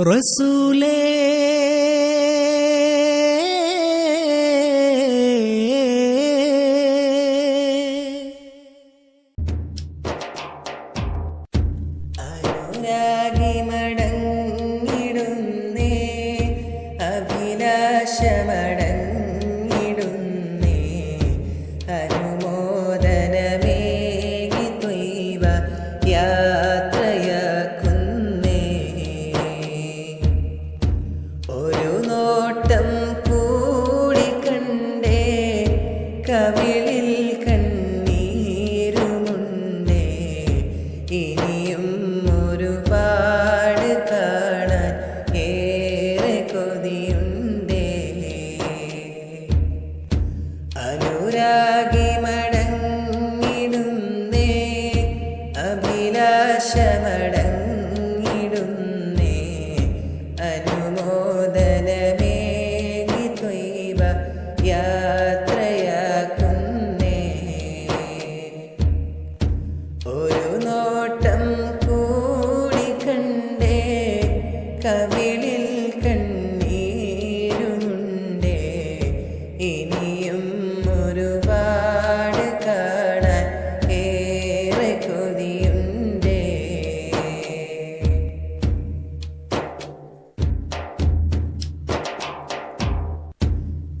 റസൂലേ. മടങ്ങിടുന്നേ അഭിലാഷമടങ്ങിടുന്നേ. അനുമോദനമേകി തൊയ്വ യാ Anuragi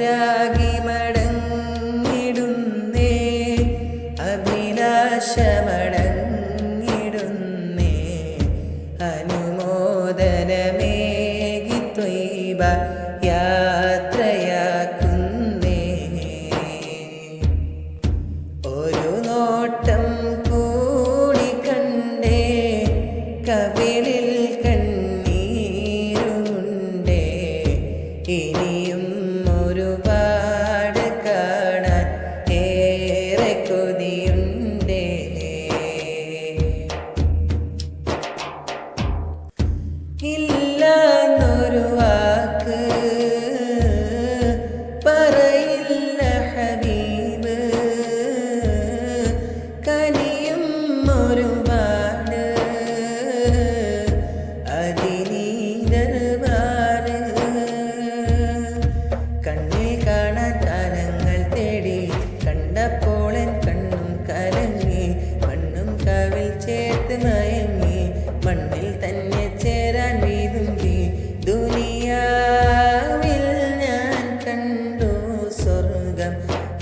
ragi മടങ്ങിടുന്നേ. Abhilasha മടങ്ങിടുന്നേ. dio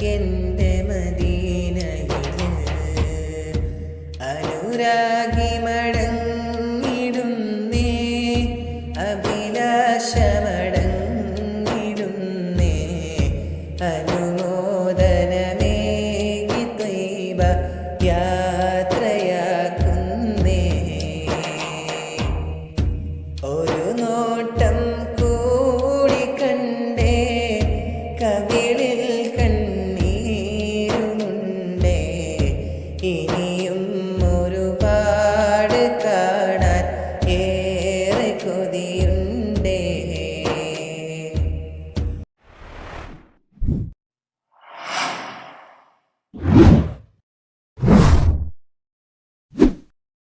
again. pa